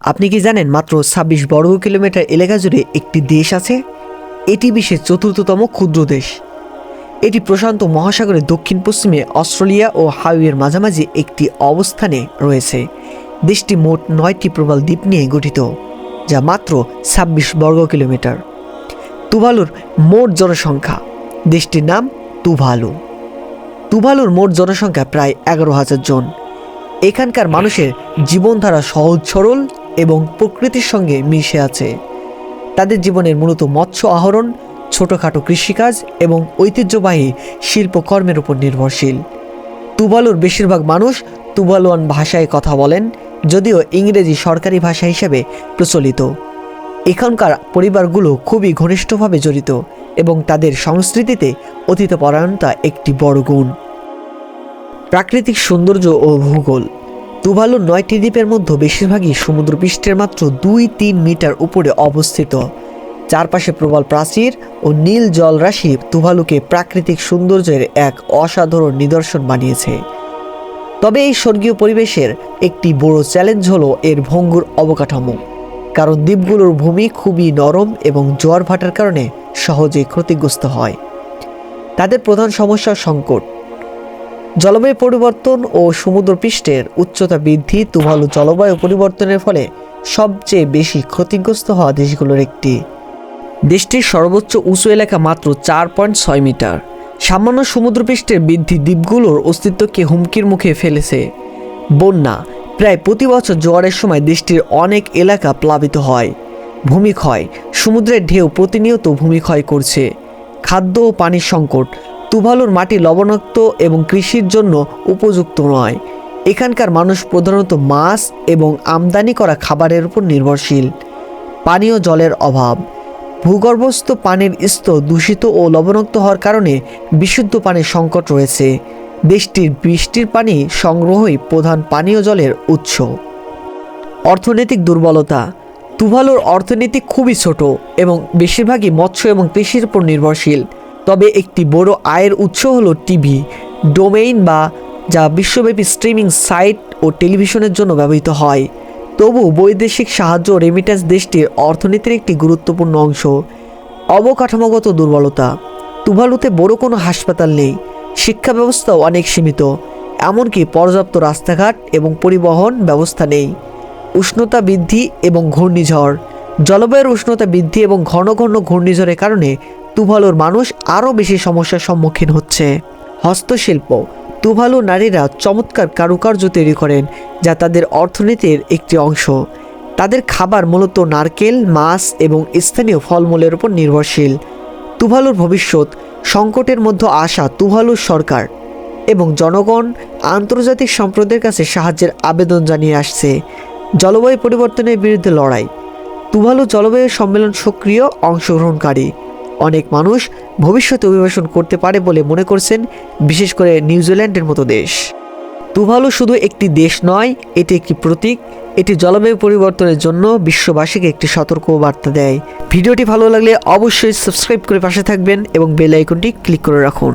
আপনি কি জানেন মাত্র ছাব্বিশ বর্গ কিলোমিটার এলাকা জুড়ে একটি দেশ আছে? এটি বিশ্বের চতুর্থতম ক্ষুদ্র দেশ। এটি প্রশান্ত মহাসাগরের দক্ষিণ পশ্চিমে অস্ট্রেলিয়া ও হাওয়ের মাঝামাঝি একটি অবস্থানে রয়েছে। দেশটি মোট নয়টি প্রবাল দ্বীপ নিয়ে গঠিত, যা মাত্র ছাব্বিশ বর্গ কিলোমিটার। তুভালুর মোট জনসংখ্যা, দেশটির নাম তুভালু। তুভালুর মোট জনসংখ্যা প্রায় এগারো হাজার জন। এখানকার মানুষের জীবনধারা সহজ সরল এবং প্রকৃতির সঙ্গে মিশে আছে। তাদের জীবনের মূলত মৎস্য আহরণ, ছোটোখাটো কৃষিকাজ এবং ঐতিহ্যবাহী শিল্পকর্মের উপর নির্ভরশীল। তুবালুর বেশিরভাগ মানুষ তুবালুয়ান ভাষায় কথা বলেন, যদিও ইংরেজি সরকারি ভাষা হিসেবে প্রচলিত। এখানকার পরিবারগুলো খুবই ঘনিষ্ঠভাবে জড়িত এবং তাদের সংস্কৃতিতে অতীতপরায়ণতা একটি বড় গুণ। প্রাকৃতিক সৌন্দর্য ও ভূগোল। তুভালুর নয়টি দ্বীপের মধ্যে বেশিরভাগই সমুদ্রপৃষ্ঠের মাত্র দুই তিন মিটার উপরে অবস্থিত। চারপাশে প্রবল প্রাচীর ও নীল জলরাশি তুভালুকে প্রাকৃতিক সৌন্দর্যের এক অসাধারণ নিদর্শন বানিয়েছে। তবে এই স্বর্গীয় পরিবেশের একটি বড় চ্যালেঞ্জ হলো এর ভঙ্গুর অবকাঠামো, কারণ দ্বীপগুলোর ভূমি খুবই নরম এবং জোয়ার ভাটার কারণে সহজে ক্ষতিগ্রস্ত হয়। তাদের প্রধান সমস্যা সংকট জলবায়ু পরিবর্তন ও সমুদ্রপৃষ্ঠের উচ্চতা বৃদ্ধি, তুভালু জলবায়ু পরিবর্তনের ফলে সবচেয়ে বেশি ক্ষতিগ্রস্ত হওয়া দেশগুলোর একটি। দেশটির সর্বোচ্চ উঁচু এলাকা মাত্র চার পয়েন্ট ছয় মিটার। সামান্য সমুদ্রপৃষ্ঠের বৃদ্ধি দ্বীপগুলোর অস্তিত্বকে হুমকির মুখে ফেলেছে। বন্যা প্রায় প্রতি বছর জোয়ারের সময় দেশটির অনেক এলাকা প্লাবিত হয়। ভূমিক্ষয়, সমুদ্রের ঢেউ প্রতিনিয়ত ভূমিক্ষয় করছে। খাদ্য ও পানির সংকট তুভালুর মাটি লবণাক্ত এবং কৃষির জন্য উপযুক্ত নয়। এখানকার মানুষ প্রধানত মাছ এবং আমদানি করা খাবারের উপর নির্ভরশীল। পানীয় জলের অভাব। ভূগর্ভস্থ পানির স্তর দূষিত ও লবণাক্ত হওয়ার কারণে বিশুদ্ধ পানির সংকট রয়েছে। দেশটির বৃষ্টির পানি সংগ্রহই প্রধান পানীয় জলের উৎস। অর্থনৈতিক দুর্বলতা। তুভালুর অর্থনীতি খুবই ছোট এবং বেশিরভাগই মৎস্য এবং কৃষির উপর নির্ভরশীল। তবে একটি বড় আয়ের উৎস হলো টিভি, ডোমেইন বা যা বিশ্বব্যাপী স্ট্রিমিং সাইট ও টেলিভিশনের জন্য ব্যবহৃত হয়। তবু বৈদেশিক সাহায্য রেমিটেন্স দেশটির অর্থনীতির একটি গুরুত্বপূর্ণ অংশ। অবকাঠামোগত দুর্বলতা। তুভালুতে বড় কোনো হাসপাতাল নেই। শিক্ষা ব্যবস্থাও অনেক সীমিত। এমনকি পর্যাপ্ত রাস্তাঘাট এবং পরিবহন ব্যবস্থা নেই। উষ্ণতা বৃদ্ধি এবং ঘূর্ণিঝড়। জলবায়ুর উষ্ণতা বৃদ্ধি এবং ঘন ঘন ঘূর্ণিঝড়ের কারণে তুভালুর মানুষ আরও বেশি সমস্যার সম্মুখীন হচ্ছে। হস্তশিল্প, তুভালু নারীরা চমৎকার কারুকার্য তৈরি করেন যা তাদের অর্থনীতির একটি অংশ। তাদের খাবার মূলত নারকেল, মাছ এবং স্থানীয় ফলমূলের উপর নির্ভরশীল। তুভালুর ভবিষ্যৎ, সংকটের মধ্যে আসা তুভালুর সরকার এবং জনগণ আন্তর্জাতিক সম্প্রদায়ের কাছে সাহায্যের আবেদন জানিয়ে আসছে। জলবায়ু পরিবর্তনের বিরুদ্ধে লড়াই। তুভালু জলবায়ু সম্মেলন সক্রিয়, অংশগ্রহণকারী। অনেক মানুষ ভবিষ্যতে অভিবাসন করতে পারে বলে মনে করছেন, বিশেষ করে নিউজিল্যান্ডের মতো দেশ। তুভালু শুধু একটি দেশ নয়, এটি একটি প্রতীক। এটি জলবায়ু পরিবর্তনের জন্য বিশ্ববাসীকে একটি সতর্ক বার্তা দেয়। ভিডিওটি ভালো লাগলে অবশ্যই সাবস্ক্রাইব করে পাশে থাকবেন এবং বেল আইকনটি ক্লিক করে রাখুন।